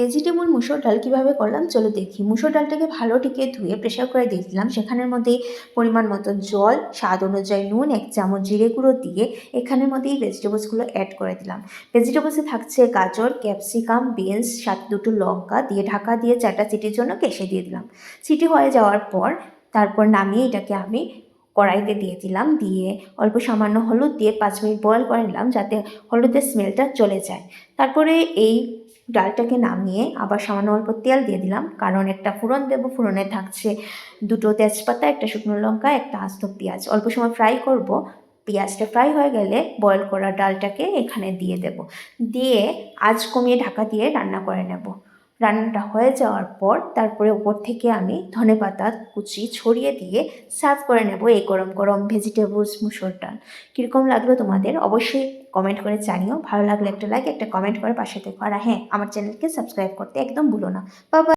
Vegetable মুসুর ডাল কীভাবে করলাম? চলো দেখি। মুসুর ডালটাকে ভালো টিকে ধুয়ে প্রেশার করে দিয়ে দিলাম। সেখানের মধ্যে পরিমাণ মতো জল, স্বাদ অনুযায়ী নুন, এক চামচ জিরে গুঁড়ো দিয়ে এখানের মধ্যেই ভেজিটেবলসগুলো অ্যাড করে দিলাম। ভেজিটেবলসে থাকছে গাজর ক্যাপসিকাম বিনস সাত দুটো লঙ্কা দিয়ে ঢাকা দিয়ে চারটা সিটির জন্য কেশে দিয়ে দিলাম। সিটি হয়ে যাওয়ার পর তারপর নামিয়ে এটাকে আমি কড়াইতে দিয়ে দিলাম। দিয়ে অল্প সামান্য হলুদ দিয়ে পাঁচ মিনিট বয়েল করে নিলাম যাতে হলুদের স্মেলটা চলে যায়। তারপরে এই ডালটাকে নামিয়ে আবার সামান্য অল্প তেল দিয়ে দিলাম। কারণ একটা ফোড়ন দেবো ফুরনে থাকছে দুটো তেজপাতা, একটা শুকনো লঙ্কা, একটা আস্ত পেঁয়াজ। অল্প সময় ফ্রাই করব। পেঁয়াজটা ফ্রাই হয়ে গেলে বয়েল করা ডালটাকে এখানে দিয়ে দেব। দিয়ে আজ কমিয়ে ঢাকা দিয়ে রান্না করে নেব। রান্নাটা হয়ে যাওয়ার পর তারপরে উপর থেকে আমি ধনে পাতা কুচি ছড়িয়ে দিয়ে সার্ভ করে নেব এই গরম গরম ভেজিটেবলস মুসুর ডাল। কীরকম লাগল তোমাদের অবশ্যই কমেন্ট করে জানিও। ভালো লাগলে একটা লাইক একটা কমেন্ট করে পাশে দেখো আর হ্যাঁ আমার চ্যানেলকে সাবস্ক্রাইব করতে একদম ভুলো না। বাবা